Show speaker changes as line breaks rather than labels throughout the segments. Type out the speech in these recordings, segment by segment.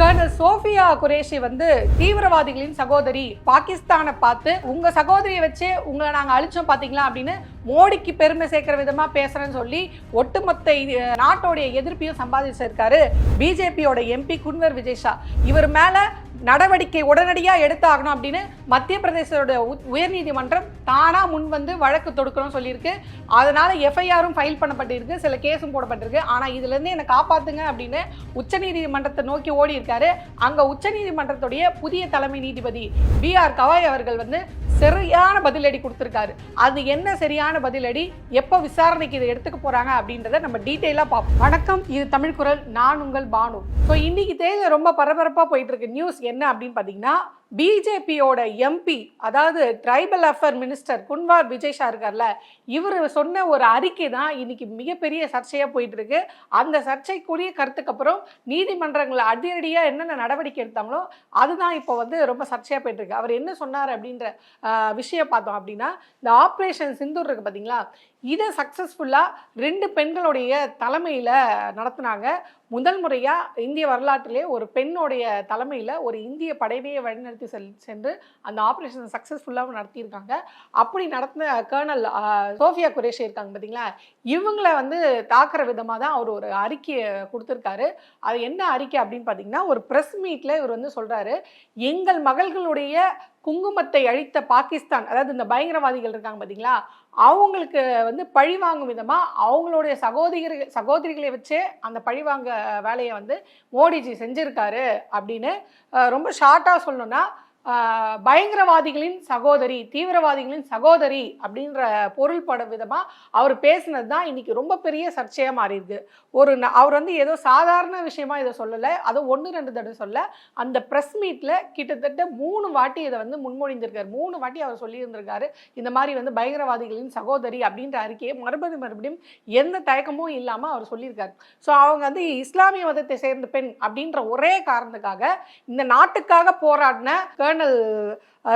Kernel Sofia Qureshi வந்து தீவிரவாதிகளின் சகோதரி பாகிஸ்தானை பார்த்து உங்க சகோதரியை வச்சு உங்களை நாங்கள் அழிச்சோம் பார்த்தீங்களா அப்படின்னு மோடிக்கு பெருமை சேர்க்கிற விதமா பேசுறேன்னு சொல்லி ஒட்டுமொத்த நாட்டோடைய எதிர்ப்பையும் சம்பாதிச்சிருக்காரு. பிஜேபியோட எம்பி குன்வர் விஜய் ஷா. இவர் மேல நடவடிக்கை உடனடியாக எடுத்தாகணும் அப்படின்னு மத்திய பிரதேசோட உ- உயர்நீதிமன்றம் தானாக முன் வந்து வழக்கு தொடுக்கணும்னு சொல்லியிருக்கு. அதனால் எஃப்ஐஆரும் ஃபைல் பண்ணப்பட்டிருக்கு. சில கேஸும் போடப்பட்டிருக்கு. ஆனால் இதுலேருந்து என்னை காப்பாற்றுங்க அப்படின்னு உச்சநீதிமன்றத்தை நோக்கி ஓடி இருக்காரு. அங்கே உச்சநீதிமன்றத்துடைய புதிய தலைமை நீதிபதி பி ஆர் கவாய் அவர்கள் வந்து சரியான பதிலடி கொடுத்துருக்காரு. அது என்ன சரியான பதிலடி? எப்போ விசாரணைக்கு இதை எடுத்துக்க போகிறாங்க அப்படின்றத நம்ம டீட்டெயிலாக பார்ப்போம். வணக்கம். இது தமிழ் குரல். நான் உங்கள் பானு. ஸோ இன்னைக்கு தேதி ரொம்ப பரபரப்பாக போயிட்டு இருக்கு. நியூஸ் என்ன அப்படின்னு பார்த்தீங்கன்னா பிஜேபியோட எம்பி அதாவது tribal affairs minister Kunwar Vijay Shah இருக்கார்ல இவர் சொன்ன ஒரு அறிக்கை தான் இன்னைக்கு மிகப்பெரிய சர்ச்சையாக போயிட்டு இருக்கு அந்த சர்ச்சைக்குரிய கருத்துக்கு அப்புறம் நீதிமன்றங்களை அதிரடியாக என்னென்ன நடவடிக்கை எடுத்தாங்களோ அதுதான் இப்போ வந்து ரொம்ப சர்ச்சையாக போயிட்டு இருக்கு அவர் என்ன சொன்னார் அப்படின்ற விஷயம் பார்த்தோம் அப்படின்னா இந்த ஆப்ரேஷன் சிந்தூர் இருக்கு பார்த்தீங்களா இதை சக்ஸஸ்ஃபுல்லாக ரெண்டு பெண்களுடைய தலைமையில் நடத்துனாங்க. முதல் முறையாக இந்திய வரலாற்றிலே ஒரு பெண்ணுடைய தலைமையில் ஒரு இந்திய படைவையை வழிநடத்தி செல் சென்று அந்த ஆப்ரேஷன் சக்ஸஸ்ஃபுல்லாகவும் நடத்தியிருக்காங்க. அப்படி நடத்தின கர்னல் சோஃபியா குரேஷி இருக்காங்க பார்த்தீங்களா இவங்களை வந்து தாக்குற விதமாக தான் அவர் ஒரு அறிக்கையை கொடுத்துருக்காரு. அது என்ன அறிக்கை அப்படின்னு பார்த்தீங்கன்னா ஒரு ப்ரெஸ் மீட்டில் இவர் வந்து சொல்கிறாரு எங்கள் மகள்களுடைய குங்குமத்தை அழித்த பாகிஸ்தான் அதாவது இந்த பயங்கரவாதிகள் இருக்காங்க பார்த்தீங்களா அவங்களுக்கு வந்து பழி வாங்கும் விதமாக அவங்களுடைய சகோதரி சகோதரிகளை வச்சே அந்த பழி வாங்க வேலையை வந்து மோடிஜி செஞ்சுருக்காரு அப்படின்னு ரொம்ப ஷார்ட்டாக சொல்லணும்னா பயங்கரவாதிகளின் சகோதரி தீவிரவாதிகளின் சகோதரி அப்படின்ற பொருள்படும் விதமாக அவர் பேசினது தான் இன்றைக்கி ரொம்ப பெரிய சர்ச்சையாக மாறியிருக்கு. ஒரு ந- அவர் வந்து ஏதோ சாதாரண விஷயமா இதை சொல்லலை அது ஒன்று ரெண்டு தடவை சொல்ல அந்த ப்ரெஸ் மீட்டில் கிட்டத்தட்ட மூணு வாட்டி இதை வந்து முன்மொழிந்திருக்காரு. மூணு வாட்டி அவர் சொல்லியிருந்திருக்காரு இந்த மாதிரி வந்து பயங்கரவாதிகளின் சகோதரி அப்படின்ற அறிக்கையை மறுபடியும் மறுபடியும் எந்த தயக்கமும் இல்லாமல் அவர் சொல்லியிருக்காரு. ஸோ அவங்க வந்து இஸ்லாமிய மதத்தை சேர்ந்த பெண் அப்படின்ற ஒரே காரணத்துக்காக இந்த நாட்டுக்காக போராடின கர்னல்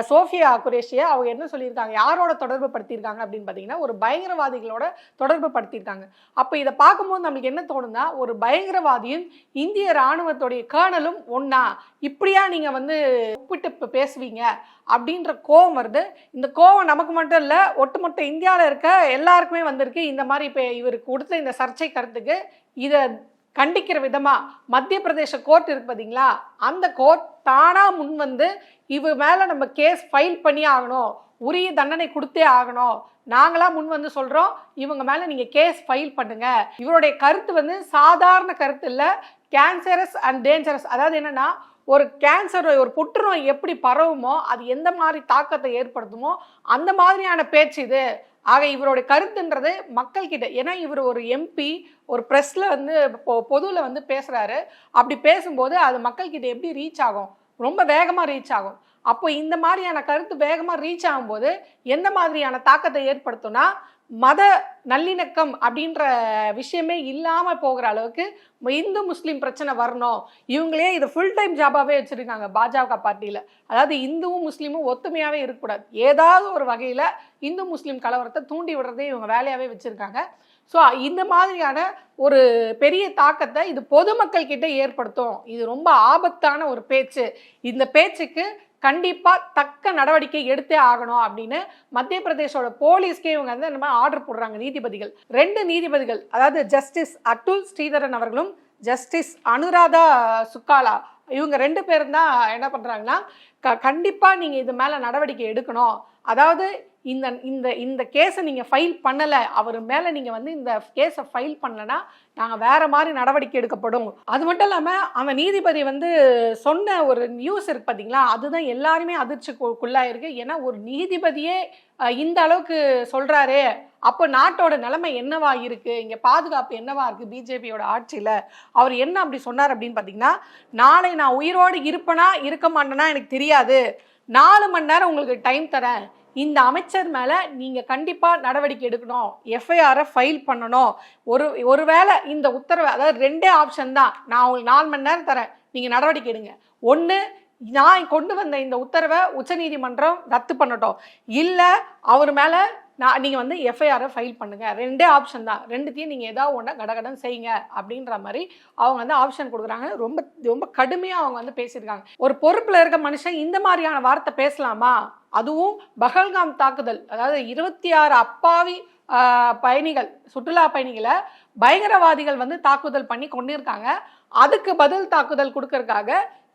சோஃபியா குரேஷியா அவங்க என்ன சொல்லியிருக்காங்க? யாரோட தொடர்பு படுத்தியிருக்காங்க அப்படின்னு பார்த்தீங்கன்னா ஒரு பயங்கரவாதிகளோட தொடர்பு படுத்தியிருக்காங்க. அப்போ இதை பார்க்கும்போது நம்மளுக்கு என்ன தோணுன்னா ஒரு பயங்கரவாதியும் இந்திய ராணுவத்துடைய கேர்னலும் ஒன்றா இப்படியா நீங்கள் வந்து ஒப்பிட்டு பேசுவீங்க? அப்படின்ற கோவம் வருது. இந்த கோவம் நமக்கு மட்டும் இல்லை ஒட்டுமொத்த இந்தியாவில் இருக்க எல்லாருக்குமே வந்திருக்கு. இந்த மாதிரி இப்போ இவருக்கு கொடுத்த இந்த சர்ச்சை கருத்துக்கு இதை கண்டிக்கிற விதமாக மத்திய பிரதேச கோர்ட் இருக்கு பார்த்தீங்களா அந்த கோர்ட் தானாக முன் வந்து இவ மேலே நம்ம கேஸ் ஃபைல் பண்ணி ஆகணும். உரிய தண்டனை கொடுத்தே ஆகணும். நாங்களாம் முன் வந்து சொல்கிறோம் இவங்க மேலே நீங்கள் கேஸ் ஃபைல் பண்ணுங்க. இவருடைய கருத்து வந்து சாதாரண கருத்து இல்லை. கேன்சரஸ் அண்ட் டேஞ்சரஸ் அதாவது என்னென்னா ஒரு கேன்சர் ஒரு புற்றுநோய் எப்படி பரவுமோ அது எந்த மாதிரி தாக்கத்தை ஏற்படுத்துமோ அந்த மாதிரியான பேச்சு இது. ஆக இவருடைய கருத்துன்றது மக்கள் கிட்ட ஏன்னா இவர் ஒரு எம்பி ஒரு ப்ரெஸ்ல வந்து பொதுவில் வந்து பேசுறாரு. அப்படி பேசும்போது அது மக்கள் கிட்ட எப்படி ரீச் ஆகும்? ரொம்ப வேகமாக ரீச் ஆகும். அப்போ இந்த மாதிரியான கருத்து வேகமாக ரீச் ஆகும்போது எந்த மாதிரியான தாக்கத்தை ஏற்படுத்தும்னா மத நல்லிணக்கம் அப்படின்ற விஷயமே இல்லாமல் போகிற அளவுக்கு இந்து முஸ்லீம் பிரச்சனை வரணும். இவங்களே இதை ஃபுல் டைம் ஜாபாகவே வச்சுருக்காங்க பாஜக பார்ட்டியில். அதாவது இந்துவும் முஸ்லீமும் ஒத்துமையாகவே இருக்கக்கூடாது. ஏதாவது ஒரு வகையில் இந்து முஸ்லீம் கலவரத்தை தூண்டி விடுறதே இவங்க வேலையாகவே வச்சுருக்காங்க. ஸோ இந்த மாதிரியான ஒரு பெரிய தாக்கத்தை இது பொதுமக்கள் கிட்ட ஏற்படுத்தும். இது ரொம்ப ஆபத்தான ஒரு பேச்சு. இந்த பேச்சுக்கு கண்டிப்பாக தக்க நடவடிக்கை எடுத்தே ஆகணும் அப்படின்னு மத்திய பிரதேசோட போலீஸ்க்கே இவங்க வந்து இந்த மாதிரி ஆர்டர் போடுறாங்க நீதிபதிகள். ரெண்டு நீதிபதிகள் அதாவது ஜஸ்டிஸ் அட்டுல் ஸ்ரீதரன் அவர்களும் ஜஸ்டிஸ் அனுராதா சுக்காலா இவங்க ரெண்டு பேரும் தான் என்ன பண்ணுறாங்கன்னா க கண்டிப்பாக நீங்கள் இது மேலே நடவடிக்கை எடுக்கணும். அதாவது இந்த இந்த இந்த கேஸை நீங்கள் ஃபைல் பண்ணலை அவர் மேலே நீங்கள் வந்து இந்த கேஸை ஃபைல் பண்ணலைன்னா நாங்கள் வேறு மாதிரி நடவடிக்கை எடுக்கப்படும். அது மட்டும் இல்லாமல் அந்த நீதிபதி வந்து சொன்ன ஒரு நியூஸ் இருக்கு பார்த்தீங்களா அதுதான் எல்லாருமே அதிர்ச்சிக்குள்ளாயிருக்கு. ஏன்னா ஒரு நீதிபதியே இந்த அளவுக்கு சொல்கிறாரு அப்போ நாட்டோட நிலைமை என்னவா இருக்குது இங்கே பாதுகாப்பு என்னவா இருக்குது பிஜேபியோட ஆட்சியில் அவர் என்ன அப்படி சொன்னார் அப்படின்னு பார்த்தீங்கன்னா நாளை நான் உயிரோடு இருப்பேனா இருக்க மாட்டேனா எனக்கு தெரியாது. நாலு மணி நேரம் உங்களுக்கு டைம் தரேன். இந்த அமைச்சர் மேலே நீங்கள் கண்டிப்பாக நடவடிக்கை எடுக்கணும். எஃப்ஐஆரை ஃபைல் பண்ணணும். ஒரு ஒருவேளை இந்த உத்தரவு அதாவது ரெண்டே ஆப்ஷன் தான். நான் உங்களுக்கு நாலு மணி நேரம் தரேன். நீங்கள் நடவடிக்கை எடுங்க. ஒன்று நான் கொண்டு வந்த இந்த உத்தரவை உச்சநீதிமன்றம் ரத்து பண்ணட்டும். இல்லை அவர் மேலே நான் நீங்கள் வந்து எஃப்ஐஆரை ஃபைல் பண்ணுங்கள் ரெண்டே ஆப்ஷன் தான். ரெண்டுத்தையும் நீங்கள் ஏதாவது ஒன்றா கடகடன் செய்யுங்க அப்படின்ற மாதிரி அவங்க வந்து ஆப்ஷன் கொடுக்குறாங்க. ரொம்ப ரொம்ப கடுமையாக அவங்க வந்து பேசியிருக்காங்க. ஒரு பொறுப்பில் இருக்க மனுஷன் இந்த மாதிரியான வார்த்தை பேசலாமா? அதுவும் பகல்காம் தாக்குதல். அதாவது இருபத்தி ஆறு அப்பாவி பயணிகள் சுற்றுலா பயணிகளை பயங்கரவாதிகள் வந்து தாக்குதல் பண்ணி கொண்டிருக்காங்க. அதுக்கு பதில் தாக்குதல் கொடுக்கறதுக்காக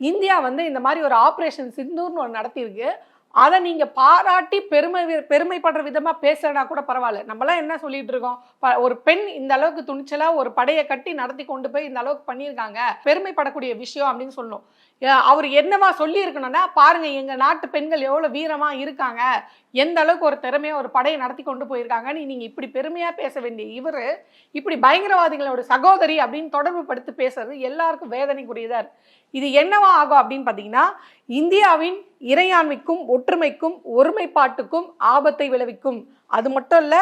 இந்தியா வந்து இந்த மாதிரி ஒரு ஆப்ரேஷன் சிந்தூர்னு ஒன்று நடத்தியிருக்கு. அதை நீங்க பாராட்டி பெருமை பெருமைப்படுற விதமா பேசுறனா கூட பரவாயில்ல. நம்மலாம் என்ன சொல்லிட்டு இருக்கோம்? ஒரு பெண் இந்த அளவுக்கு துணிச்சலா ஒரு படையை கட்டி நடத்தி கொண்டு போய் இந்த அளவுக்கு பண்ணியிருக்காங்க. பெருமைப்படக்கூடிய விஷயம் அப்படின்னு சொல்லணும். அவர் என்னவா சொல்லியிருக்கணும்னா பாருங்க எங்க நாட்டு பெண்கள் எவ்வளவு வீரமா இருக்காங்க எந்த அளவுக்கு ஒரு திறமையா ஒரு படையை நடத்தி கொண்டு போயிருக்காங்கன்னு நீங்க இப்படி பெருமையா பேச வேண்டிய இவரு இப்படி பயங்கரவாதிகளோட சகோதரி அப்படின்னு தொடர்பு படுத்து பேசுறது எல்லாருக்கும் வேதனைக்குரியதார் இது என்னவா ஆகும் அப்படின்னு பார்த்தீங்கன்னா இந்தியாவின் இறையாண்மைக்கும் ஒற்றுமைக்கும் ஒருமைப்பாட்டுக்கும் ஆபத்தை விளைவிக்கும். அது மட்டும் இல்ல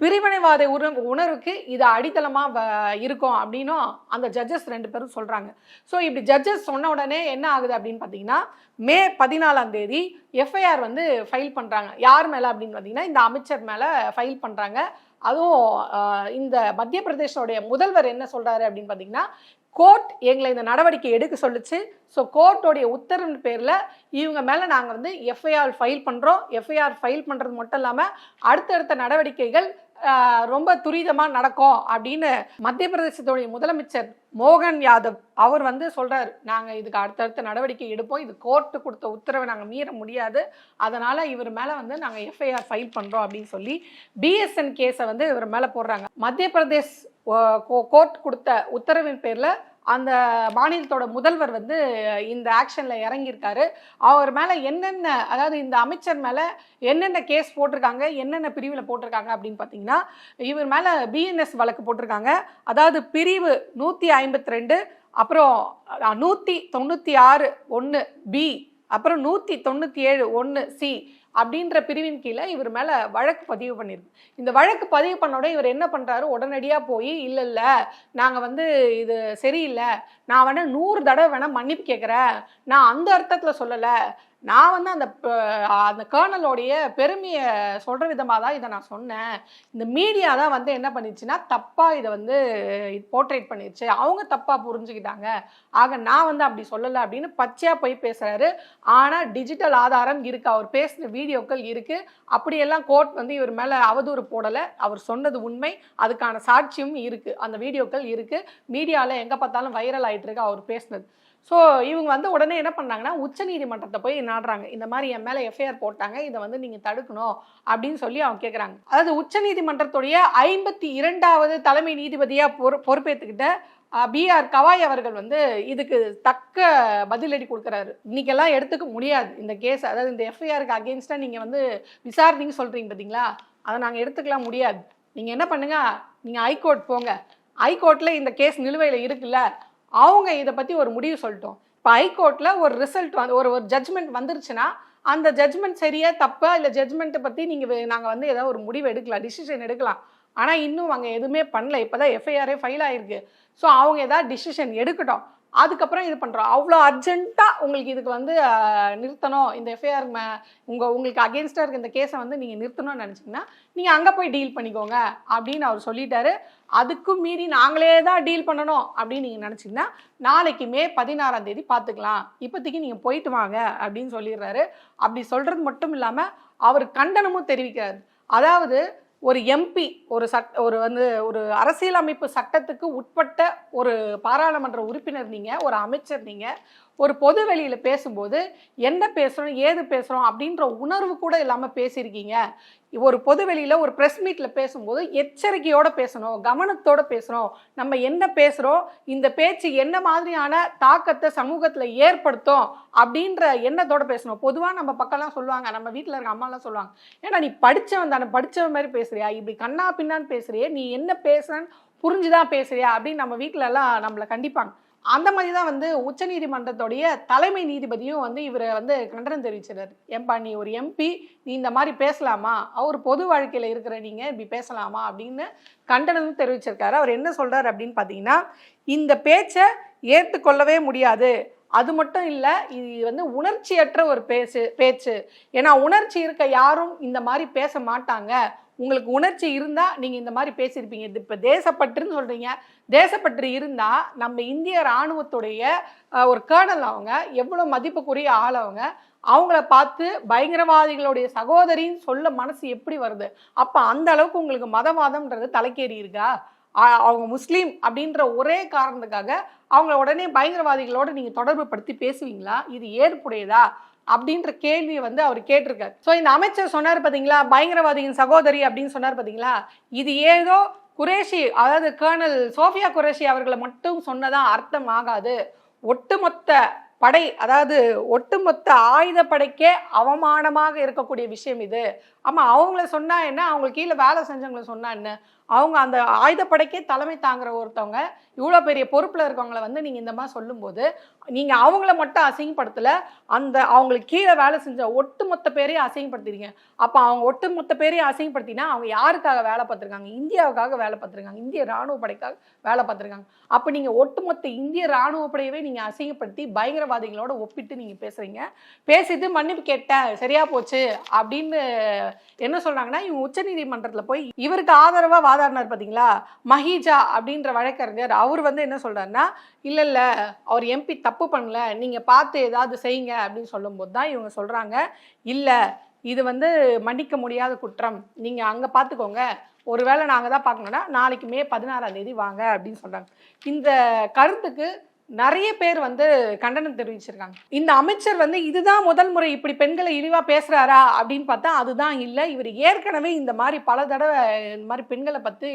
பிரிவினைவாத உண உணர்வுக்கு இது அடித்தளமாக இருக்கும் அப்படின்னும் அந்த ஜட்ஜஸ் ரெண்டு பேரும் சொல்கிறாங்க ஸோ இப்படி ஜட்ஜஸ் சொன்ன உடனே என்ன ஆகுது அப்படின்னு பார்த்தீங்கன்னா மே பதினாலாம் தேதி எஃப்ஐஆர் வந்து ஃபைல் பண்ணுறாங்க யார் மேலே அப்படின்னு பார்த்தீங்கன்னா இந்த அமைச்சர் மேலே ஃபைல் பண்ணுறாங்க அதுவும் இந்த மத்திய பிரதேசோடைய முதல்வர் என்ன சொல்கிறாரு அப்படின்னு பார்த்தீங்கன்னா கோர்ட் எங்களை இந்த நடவடிக்கை எடுக்க சொல்லுச்சு. ஸோ கோர்ட்டோடைய உத்தரவின் பேரில் இவங்க மேலே நாங்கள் வந்து எஃப்ஐஆர் ஃபைல் பண்ணுறோம் எஃப்ஐஆர் ஃபைல் பண்ணுறது மட்டும் இல்லாமல் அடுத்தடுத்த நடவடிக்கைகள் ரொம்ப துரிதமாக நடக்கும் அப்படின்னு மத்திய பிரதேசத்துடைய முதலமைச்சர் மோகன் யாதவ் அவர் வந்து சொல்கிறார் நாங்கள் இதுக்கு அடுத்தடுத்த நடவடிக்கை எடுப்போம். இது கோர்ட்டு கொடுத்த உத்தரவை நாங்கள் மீற முடியாது. அதனால் இவர் மேலே வந்து நாங்கள் எஃப்ஐஆர் ஃபைல் பண்ணுறோம் அப்படின்னு சொல்லி பிஎஸ்என் கேஸை வந்து இவர் மேலே போடுறாங்க. மத்திய பிரதேஷ் கோர்ட் கொடுத்த உத்தரவின் பேரில் அந்த மாநிலத்தோட முதல்வர் வந்து இந்த ஆக்ஷனில் இறங்கியிருக்காரு. அவர் மேலே என்னென்ன அதாவது இந்த அமைச்சர் மேலே என்னென்ன கேஸ் போட்டிருக்காங்க என்னென்ன பிரிவில் போட்டிருக்காங்க அப்படின்னு பார்த்தீங்கன்னா இவர் மேலே பிஎன்எஸ் வழக்கு போட்டிருக்காங்க. அதாவது பிரிவு நூற்றி ஐம்பத்தி ரெண்டு அப்புறம் நூற்றி தொண்ணூற்றி ஆறு ஒன்று பி அப்புறம் நூற்றி தொண்ணூற்றி ஏழு ஒன்று சி அப்படின்ற பிரிவின் கீழே இவர் மேலே வழக்கு பதிவு பண்ணியிருக்கு இந்த வழக்கு பதிவு பண்ணோட இவர் என்ன பண்ணுறாரு உடனடியாக போய் இல்லை இல்லை நாங்கள் வந்து இது சரியில்லை. நான் வேணால் நூறு தடவை வேணால் மன்னிப்பு கேட்குறேன் நான் அந்த அர்த்தத்தில் சொல்லலை. நான் வந்து அந்த அந்த கேர்னலோடைய பெருமையை சொல்கிற விதமாக தான் இதை நான் சொன்னேன். இந்த மீடியா தான் வந்து என்ன பண்ணிச்சுன்னா தப்பாக இதை வந்து போர்ட்ரேட் பண்ணிடுச்சு அவங்க தப்பாக புரிஞ்சுக்கிட்டாங்க. ஆக நான் வந்து அப்படி சொல்லலை அப்படின்னு பச்சையாக போய் பேசுகிறாரு ஆனால் டிஜிட்டல் ஆதாரம் இருக்குது அவர் பேசின வீடியோக்கள் இருக்குது அப்படியெல்லாம் கோர்ட் வந்து இவர் மேலே அவதூறு போடலை. அவர் சொன்னது உண்மை. அதுக்கான சாட்சியும் இருக்குது அந்த வீடியோக்கள் இருக்குது மீடியாவில் எங்கே பார்த்தாலும் வைரல் ஆகிட்டு இருக்கு அவர் பேசினது. ஸோ இவங்க வந்து உடனே என்ன பண்ணாங்கன்னா உச்சநீதிமன்றத்தை போய் நாடுறாங்க. இந்த மாதிரி என் மேலே எஃப்ஐஆர் போட்டாங்க. இதை வந்து நீங்கள் தடுக்கணும் அப்படின்னு சொல்லி அவங்க கேட்குறாங்க அதாவது உச்சநீதிமன்றத்துடைய ஐம்பத்தி இரண்டாவது தலைமை நீதிபதியாக பொறு பொறுப்பேற்றுக்கிட்ட பிஆர் கவாய் அவர்கள் வந்து இதுக்கு தக்க பதிலடி கொடுக்குறாரு. இன்னைக்கெல்லாம் எடுத்துக்க முடியாது. இந்த கேஸ் அதாவது இந்த எஃப்ஐஆருக்கு அகேன்ஸ்டாக நீங்கள் வந்து விசாரணைன்னு சொல்கிறீங்க பார்த்தீங்களா அதை நாங்கள் எடுத்துக்கலாம் முடியாது. நீங்கள் என்ன பண்ணுங்கள் நீங்கள் ஹைகோர்ட் போங்க. ஹைகோர்ட்டில் இந்த கேஸ் நிலுவையில் இருக்குல்ல? அவங்க இதை பற்றி ஒரு முடிவு சொல்லிட்டோம். இப்போ ஹைகோர்ட்டில் ஒரு ரிசல்ட் வந்து ஒரு ஒரு ஜட்ஜ்மெண்ட் வந்துருச்சுன்னா அந்த ஜட்ஜ்மெண்ட் சரியா தப்பா இல்லை ஜட்ஜ்மெண்ட்டை பற்றி நீங்கள் நாங்கள் வந்து ஏதாவது ஒரு முடிவு எடுக்கலாம் டிசிஷன் எடுக்கலாம். ஆனால் இன்னும் அவங்க எதுவுமே பண்ணல. இப்போ தான் எஃப்ஐஆரே ஃபைல் ஆயிருக்கு. ஸோ அவங்க ஏதாவது டிசிஷன் எடுக்கட்டும். அதுக்கப்புறம் இது பண்ணுறோம் அவ்வளோ அர்ஜென்ட்டாக உங்களுக்கு இதுக்கு வந்து நிறுத்தணும். இந்த எஃப்ஐஆர் உங்கள் உங்களுக்கு அகேன்ஸ்டாக இருக்க இந்த கேஸை வந்து நீங்கள் நிறுத்தணும்னு நினச்சிங்கன்னா நீங்கள் அங்கே போய் டீல் பண்ணிக்கோங்க அப்படின்னு அவர் சொல்லிட்டாரு. அதுக்கும் மீறி நாங்களே தான் டீல் பண்ணணும் அப்படின்னு நீங்கள் நினச்சிங்கன்னா நாளைக்கு மே பதினாறாம் தேதி பார்த்துக்கலாம் இப்போதைக்கு நீங்கள் போயிட்டு வாங்க அப்படின்னு சொல்லிடுறாரு. அப்படி சொல்கிறது மட்டும் இல்லாமல் அவர் கண்டனமும் தெரிவிக்கிறார். அதாவது ஒரு எம்பி ஒரு சட் ஒரு வந்து ஒரு அரசியலமைப்பு சட்டத்துக்கு உட்பட்ட ஒரு பாராளுமன்ற உறுப்பினர் நீங்கள் ஒரு அமைச்சர் நீங்கள் ஒரு பொது வெளியில் பேசும்போது என்ன பேசுகிறோம் ஏது பேசுகிறோம் அப்படின்ற உணர்வு கூட இல்லாமல் பேசியிருக்கீங்க. ஒரு பொது வெளியில் ஒரு ப்ரெஸ் மீட்டில் பேசும்போது எச்சரிக்கையோடு பேசணும் கவனத்தோட பேசுகிறோம் நம்ம என்ன பேசுகிறோம் இந்த பேச்சு என்ன மாதிரியான தாக்கத்தை சமூகத்தில் ஏற்படுத்தும்? அப்படின்ற எண்ணத்தோடு பேசணும். பொதுவாக நம்ம பக்கம்லாம் சொல்லுவாங்க நம்ம வீட்டில் இருக்க அம்மாலாம் சொல்லுவாங்க ஏன்னா நீ படிச்சவன் தானே படிச்சவன் மாதிரி பேசுறியா? இப்படி கண்ணா பின்னான்னு பேசுகிறியே நீ என்ன பேசுறன்னு புரிஞ்சுதான் பேசுறியா? அப்படின்னு நம்ம வீட்டிலலாம் நம்மளை கண்டிப்பாங்க. அந்த மாதிரி தான் வந்து உச்சநீதிமன்றத்துடைய தலைமை நீதிபதியும் வந்து இவரை வந்து கண்டனம் தெரிவிச்சிடார் ஏன்பா நீ ஒரு எம்பி நீ இந்த மாதிரி பேசலாமா? அவர் பொது வாழ்க்கையில் இருக்கிற நீங்கள் இப்படி பேசலாமா? அப்படின்னு கண்டனம் தெரிவிச்சிருக்காரு. அவர் என்ன சொல்கிறார் அப்படின்னு பார்த்தீங்கன்னா இந்த பேச்சை ஏற்றுக்கொள்ளவே முடியாது. அது மட்டும் இல்லை இது வந்து உணர்ச்சியற்ற ஒரு பேச்சு பேச்சு. ஏன்னா உணர்ச்சி இருக்க யாரும் இந்த மாதிரி பேச மாட்டாங்க. உங்களுக்கு உணர்ச்சி இருந்தால் நீங்கள் இந்த மாதிரி பேசியிருப்பீங்க. இது இப்போ தேசப்பற்றுன்னு சொல்கிறீங்க தேசப்பற்று இருந்தால் நம்ம இந்திய ராணுவத்துடைய ஒரு கேர்னல் அவங்க எவ்வளோ மதிப்புக்குரிய ஆள் அவங்க அவங்கள பார்த்து பயங்கரவாதிகளுடைய சகோதரின்னு சொல்ல மனசு எப்படி வருது? அப்போ அந்த அளவுக்கு உங்களுக்கு மதவாதம்ன்றது தலைக்கேறி இருக்கா? அவங்க முஸ்லீம் அப்படின்ற ஒரே காரணத்துக்காக அவங்கள உடனே பயங்கரவாதிகளோடு நீங்கள் தொடர்பு படுத்தி பேசுவீங்களா? இது ஏற்புடையதா? அப்படின்ற கேள்வியை வந்து அவர் கேட்டிருக்காரு. ஸோ இந்த அமைச்சர் சொன்னார் பார்த்தீங்களா பயங்கரவாதியின் சகோதரி அப்படின்னு சொன்னார் பார்த்தீங்களா இது ஏதோ குரேஷி அதாவது கர்னல் சோஃபியா குரேஷி அவர்களை மட்டும் சொன்னதான் அர்த்தம் ஆகாது ஒட்டுமொத்த படை அதாவது ஒட்டுமொத்த ஆயுத படைக்கே அவமானமாக இருக்கக்கூடிய விஷயம் இது. ஆமாம் அவங்கள சொன்னால் என்ன? அவங்களுக்கு கீழே வேலை செஞ்சவங்கள சொன்னால் என்ன? அவங்க அந்த ஆயுதப்படைக்கே தலைமை தாங்குற ஒருத்தவங்க இவ்வளோ பெரிய பொறுப்பில் இருக்கவங்கள வந்து நீங்கள் இந்த மாதிரி சொல்லும்போது நீங்கள் அவங்கள மட்டும் அசிங்கப்படுத்தலை அந்த அவங்களுக்கு கீழே வேலை செஞ்ச ஒட்டுமொத்த பேரையும் அசிங்கப்படுத்திருக்கீங்க அப்போ அவங்க ஒட்டுமொத்த பேரையும் அசிங்கப்படுத்தினா அவங்க யாருக்காக வேலை பார்த்துருக்காங்க? இந்தியாவுக்காக வேலை பார்த்துருக்காங்க. இந்திய இராணுவ படைக்காக வேலை பார்த்துருக்காங்க. அப்போ நீங்கள் ஒட்டுமொத்த இந்திய இராணுவ படையவே நீங்கள் அசிங்கப்படுத்தி பயங்கரவாதிகளோட ஒப்பிட்டு நீங்கள் பேசுகிறீங்க பேசிட்டு மன்னிப்பு கேட்டேன் சரியா போச்சு அப்படின்னு என்ன சொல்றாங்கன்னா இவங்க உச்சநீதிமன்றத்தில் போய் இவருக்கு ஆதரவாக வாதாடினார் பார்த்தீங்களா மஹிஜா அப்படின்ற வழக்கறிஞர் அவர் வந்து என்ன சொல்கிறாருன்னா இல்லை இல்லை அவர் எம்பி தப்பு பண்ணல நீங்கள் பார்த்து ஏதாவது செய்யுங்க அப்படின்னு சொல்லும்போது தான் இவங்க சொல்கிறாங்க இல்லை இது வந்து மன்னிக்க முடியாத குற்றம். நீங்கள் அங்கே பார்த்துக்கோங்க ஒருவேளை நாங்கள் தான் பார்க்கணும்னா நாளைக்கு மே பதினாறாம் தேதி வாங்க அப்படின்னு சொல்கிறாங்க இந்த கருத்துக்கு நிறைய பேர் வந்து கண்டனம் தெரிவிச்சிருக்காங்க. இந்த அமைச்சர் வந்து இதுதான் முதல் முறை இப்படி பெண்களை இழிவா பேசுறாரா அப்படின்னு பார்த்தா அதுதான் இல்லை. இவர் ஏற்கனவே இந்த மாதிரி பல தடவை இந்த மாதிரி பெண்களை பத்தி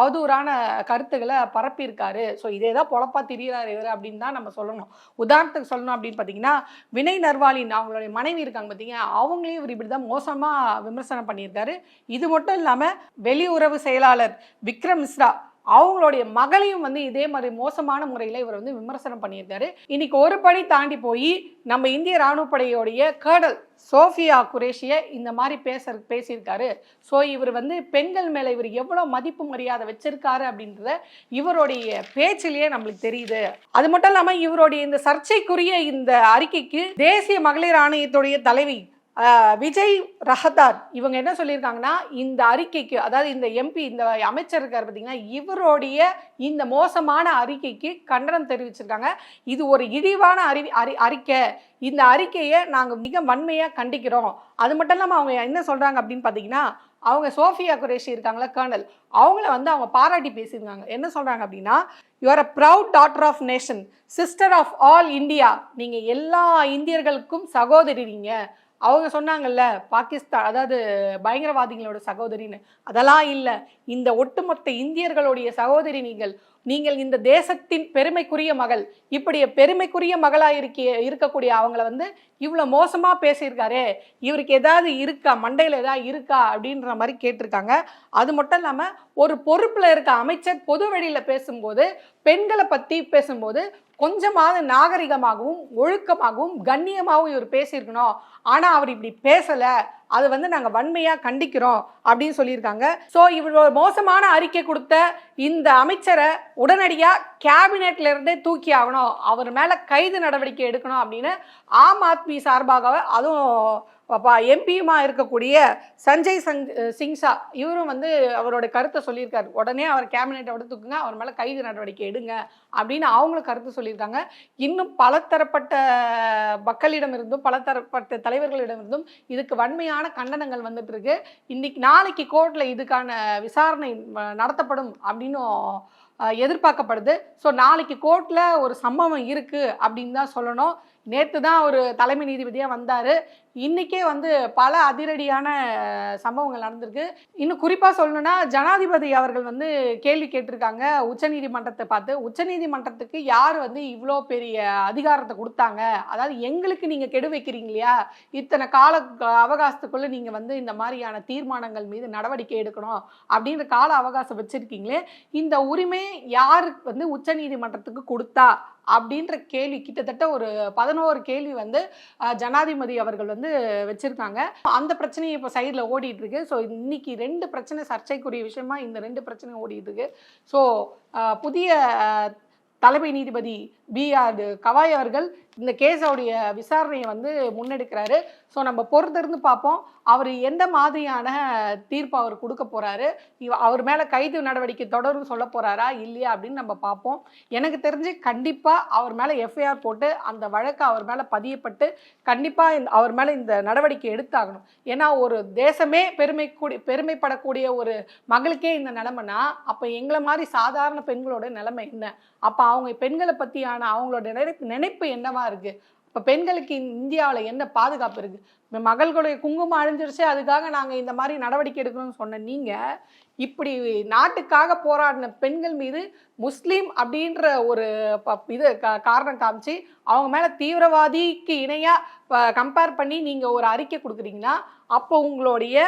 அவதூறான கருத்துக்களை பரப்பியிருக்காரு. ஸோ இதே தான் பொழப்பா தெரியிறார் இவர் அப்படின்னு தான் நம்ம சொல்லணும். உதாரணத்துக்கு சொல்லணும் அப்படின்னு பார்த்தீங்கன்னா வினய் நர்வாலின் அவங்களுடைய மனைவி இருக்காங்க பார்த்தீங்க. அவங்களையும் இவர் இப்படி தான் மோசமாக விமர்சனம் பண்ணியிருக்காரு. இது மட்டும் இல்லாமல் வெளியுறவு செயலாளர் விக்ரம் மிஸ்ரா அவங்களுடைய மகளையும் வந்து இதே மாதிரி மோசமான முறையில் இவர் வந்து விமர்சனம் பண்ணியிருக்காரு. இன்னைக்கு ஒரு படி தாண்டி போய் நம்ம இந்திய ராணுவ படையோடைய சோஃபியா குரேஷிய இந்த மாதிரி பேச பேசியிருக்காரு. ஸோ இவர் வந்து பெண்கள் மேலே இவர் எவ்வளோ மதிப்பு மரியாதை வச்சிருக்காரு அப்படின்றத இவருடைய பேச்சிலேயே நம்மளுக்கு தெரியுது. அது மட்டும் இல்லாமல் இவருடைய இந்த சர்ச்சைக்குரிய இந்த அறிக்கைக்கு தேசிய மகளிர் ஆணையத்துடைய தலைவி விஜய் ரஹதார் இவங்க என்ன சொல்லியிருக்காங்கன்னா இந்த அறிக்கைக்கு அதாவது இந்த எம்பி இந்த அமைச்சர் இருக்கார் பார்த்தீங்கன்னா இவருடைய இந்த மோசமான அறிக்கைக்கு கண்டனம் தெரிவிச்சிருக்காங்க. இது ஒரு இழிவான அறி அறி அறிக்கை. இந்த அறிக்கையை நாங்கள் மிக வன்மையாக கண்டிக்கிறோம். அது மட்டும் இல்லாமல் அவங்க என்ன சொல்கிறாங்க அப்படின்னு பார்த்தீங்கன்னா அவங்க சோஃபியா குரேஷி இருக்காங்களா கர்னல். அவங்கள வந்து அவங்க பாராட்டி பேசியிருக்காங்க. என்ன சொல்கிறாங்க அப்படின்னா you are a proud daughter of nation sister of all India நீங்கள் எல்லா இந்தியர்களுக்கும் சகோதரி நீங்கள் அவங்க சொன்னாங்கல்ல பாகிஸ்தான் அதாவது பயங்கரவாதிகளோட சகோதரின்னு. அதெல்லாம் இல்லை. இந்த ஒட்டுமொத்த இந்தியர்களுடைய சகோதரி நீங்கள். நீங்கள் இந்த தேசத்தின் பெருமைக்குரிய மகள். இப்படி பெருமைக்குரிய மகளா இருக்கிய இருக்கக்கூடிய அவங்கள வந்து இவ்வளோ மோசமாக பேசியிருக்காரே இவருக்கு ஏதாவது இருக்கா மண்டையில் ஏதாவது இருக்கா அப்படின்ற மாதிரி கேட்டிருக்காங்க. அது மட்டும் இல்லாமல் ஒரு பொறுப்பில் இருக்க அமைச்சர் பொது வழியில் பேசும்போது பெண்களை பற்றி பேசும்போது கொஞ்சமாவது நாகரிகமாகவும் ஒழுக்கமாகவும் கண்ணியமாகவும் இவர் பேசியிருக்கணும். ஆனால் அவர் இப்படி பேசலை. அது வந்து நாங்கள் வன்மையாக கண்டிக்கிறோம் அப்படின்னு சொல்லியிருக்காங்க. ஸோ இவர் மோசமான அறிக்கை கொடுத்த இந்த அமைச்சரை உடனடியாக கேபினெட்ல இருந்தே தூக்கி ஆகணும். அவர் மேலே கைது நடவடிக்கை எடுக்கணும் அப்படின்னு ஆம் ஆத்மி சார்பாக அதுவும் எம்பியுமா இருக்கக்கூடிய சஞ்சய் சங் சிங்ஷா இவரும் வந்து அவரோட கருத்தை சொல்லியிருக்காரு. உடனே அவர் கேபினெட்டை விட தூக்குங்க அவர் மேலே கைது நடவடிக்கை எடுங்க அப்படின்னு அவங்களும் கருத்து சொல்லியிருக்காங்க. இன்னும் பலதரப்பட்ட மக்களிடமிருந்தும் பலதரப்பட்ட தலைவர்களிடமிருந்தும் இதுக்கு வன்மையான கண்டனங்கள் வந்துட்டு இருக்கு. இன்னைக்கு நாளைக்கு கோர்ட்டில் இதுக்கான விசாரணை நடத்தப்படும் அப்படின்னும் எதிர்பார்க்கப்படுது. ஸோ நாளைக்கு கோர்ட்டில் ஒரு சம்பவம் இருக்குது அப்படின்னு தான் சொல்லணும். நேற்று தான் ஒரு தலைமை நீதிபதியாக வந்தார். இன்றைக்கே வந்து பல அதிரடியான சம்பவங்கள் நடந்திருக்கு. இன்னும் குறிப்பாக சொல்லணும்னா ஜனாதிபதி அவர்கள் வந்து கேள்வி கேட்டிருக்காங்க. உச்சநீதிமன்றத்தை பார்த்து உச்சநீதிமன்றத்துக்கு யார் வந்து இவ்வளோ பெரிய அதிகாரத்தை கொடுத்தாங்க? அதாவது எங்களுக்கு நீங்கள் கெடு வைக்கிறீங்க இல்லையா? இத்தனை கால அவகாசத்துக்குள்ளே நீங்கள் வந்து இந்த மாதிரியான தீர்மானங்கள் மீது நடவடிக்கை எடுக்கணும் அப்படின்ற கால அவகாசம் வச்சுருக்கீங்களே இந்த உரிமை யாருக்கு வந்து உச்சநீதிமன்றத்துக்கு கொடுத்தா? அப்படின்ற கேள்வி கிட்டத்தட்ட ஒரு பதினோரு கேள்வி வந்து ஜனாதிபதி அவர்கள் வந்து வந்து வச்சிருக்காங்க. அந்த பிரச்சனையும் இப்போ சைடில் ஓடிட்டு இருக்கு ஸோ இன்னைக்கு ரெண்டு பிரச்சனை சர்ச்சைக்குரிய விஷயமா இந்த ரெண்டு பிரச்சனையும் ஓடிட்டு இருக்கு ஸோ புதிய தலைமை நீதிபதி பி ஆர் கவாய் அவர்கள் இந்த கேஸோடைய விசாரணையை வந்து முன்னெடுக்கிறாரு. ஸோ நம்ம பொறுத்திருந்து பார்ப்போம். அவர் எந்த மாதிரியான தீர்ப்பு அவர் கொடுக்க போகிறாரு இவ- அவர் மேலே கைது நடவடிக்கை தொடரும் சொல்ல போகிறாரா இல்லையா? அப்படின்னு நம்ம பார்ப்போம். எனக்கு தெரிஞ்சு கண்டிப்பாக அவர் மேலே எஃப்ஐஆர் போட்டு அந்த வழக்கு அவர் மேலே பதியப்பட்டு கண்டிப்பாக இந்த- அவர் மேலே இந்த நடவடிக்கை எடுத்தாகணும். ஏன்னா ஒரு தேசமே பெருமை கூடி பெருமைப்படக்கூடிய ஒரு மகளுக்கே இந்த நிலைமைனா அப்போ எங்களை மாதிரி சாதாரண பெண்களோட நிலைமை என்ன? அப்போ அவங்க பெண்களை பற்றியான அவங்களோட நினைப்பு நினைப்பு என்னவா இருக்குது இப்போ பெண்களுக்கு இந்தியாவில் என்ன பாதுகாப்பு இருக்குது மகள்களுடைய குங்குமம் அழிஞ்சிருச்சு அதுக்காக நாங்கள் இந்த மாதிரி நடவடிக்கை எடுக்கணும்னு சொன்ன நீங்கள் இப்படி நாட்டுக்காக போராடின பெண்கள் மீது முஸ்லீம் அப்படின்ற ஒரு இது காரணம் காமிச்சு அவங்க மேலே தீவிரவாதிக்கு இணையாக கம்பேர் பண்ணி நீங்கள் ஒரு அறிக்கை கொடுக்குறீங்கன்னா அப்போ உங்களுடைய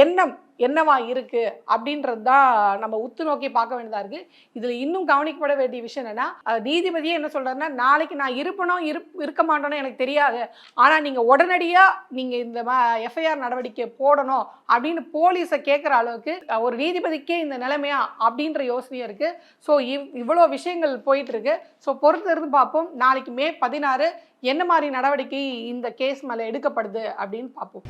எண்ணம் என்னவா இருக்கு அப்படின்றது தான் நம்ம உத்து நோக்கி பார்க்க வேண்டியதா இருக்கு. இதுல இன்னும் கவனிக்கப்பட வேண்டிய விஷயம் என்னன்னா நீதிபதியே என்ன சொல்றாருன்னா நாளைக்கு நான் இருப்பனோ இருப் இருக்க மாட்டேனோ எனக்கு தெரியாது. ஆனா நீங்க உடனடியா நீங்க இந்த எஃப்ஐஆர் நடவடிக்கை போடணும் அப்படின்னு போலீஸை கேட்குற அளவுக்கு ஒரு நீதிபதிக்கே இந்த நிலைமையா அப்படின்ற யோசனையும் இருக்கு. ஸோ இவ் இவ்வளோ விஷயங்கள் போயிட்டு இருக்கு. ஸோ பொறுத்து இருந்து பார்ப்போம். நாளைக்கு மே பதினாறு என்ன மாதிரி நடவடிக்கை இந்த கேஸ் மேலே எடுக்கப்படுது அப்படின்னு பார்ப்போம்.